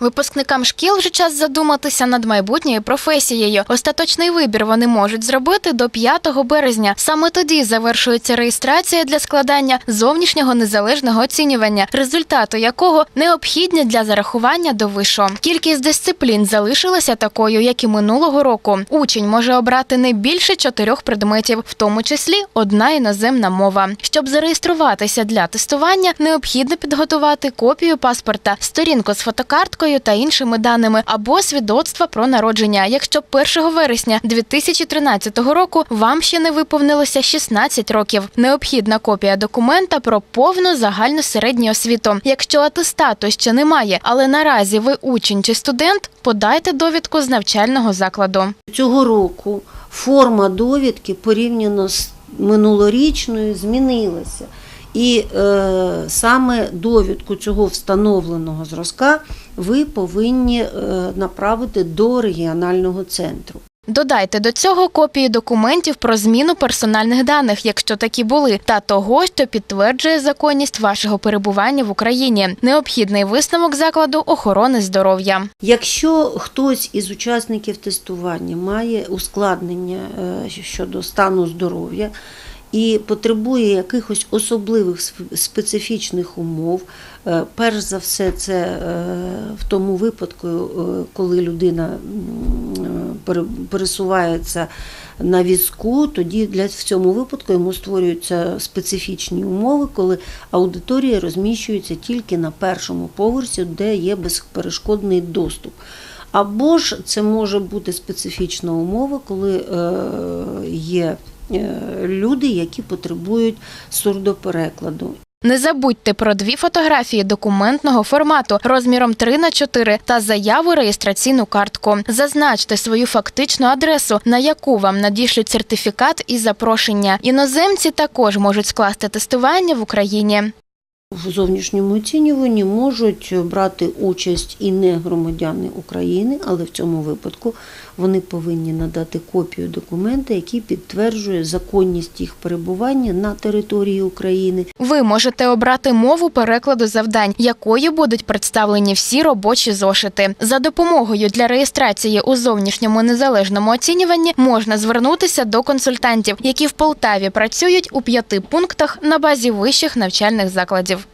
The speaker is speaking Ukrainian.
Випускникам шкіл вже час задуматися над майбутньою професією. Остаточний вибір вони можуть зробити до 5 березня. Саме тоді завершується реєстрація для складання зовнішнього незалежного оцінювання, результати якого необхідні для зарахування до вишу. Кількість дисциплін залишилася такою, як і минулого року. Учень може обрати не більше чотирьох предметів, в тому числі одна іноземна мова. Щоб зареєструватися для тестування, необхідно підготувати копію паспорта, сторінку з фотокарткою та іншими даними або свідоцтва про народження. Якщо 1 вересня 2013 року вам ще не виповнилося 16 років, необхідна копія документа про повну загальну середню освіту. Якщо атестату ще немає, але наразі ви учень чи студент, подайте довідку з навчального закладу. Цього року форма довідки порівняно з минулорічною змінилася. І е, саме довідку цього встановленого зразка ви повинні е, направити до регіонального центру. Додайте до цього копії документів про зміну персональних даних, якщо такі були, та того, що підтверджує законність вашого перебування в Україні. Необхідний висновок закладу охорони здоров'я. Якщо хтось із учасників тестування має ускладнення е, щодо стану здоров'я і потребує якихось особливих специфічних умов, е, перш за все, це е, в тому випадку, е, коли людина пересувається на візку, тоді для в цьому випадку йому створюються специфічні умови, коли аудиторія розміщується тільки на першому поверсі, де є безперешкодний доступ. Або ж це може бути специфічна умова, коли є люди, які потребують сурдоперекладу. Не забудьте про дві фотографії документного формату розміром 3 на 4 та заяву реєстраційну картку. Зазначте свою фактичну адресу, на яку вам надішлють сертифікат і запрошення. Іноземці також можуть скласти тестування в Україні. В зовнішньому оцінюванні можуть брати участь і не громадяни України, але в цьому випадку вони повинні надати копію документа, який підтверджує законність їх перебування на території України. Ви можете обрати мову перекладу завдань, якою будуть представлені всі робочі зошити. За допомогою для реєстрації у зовнішньому незалежному оцінюванні можна звернутися до консультантів, які в Полтаві працюють у п'яти пунктах на базі вищих навчальних закладів.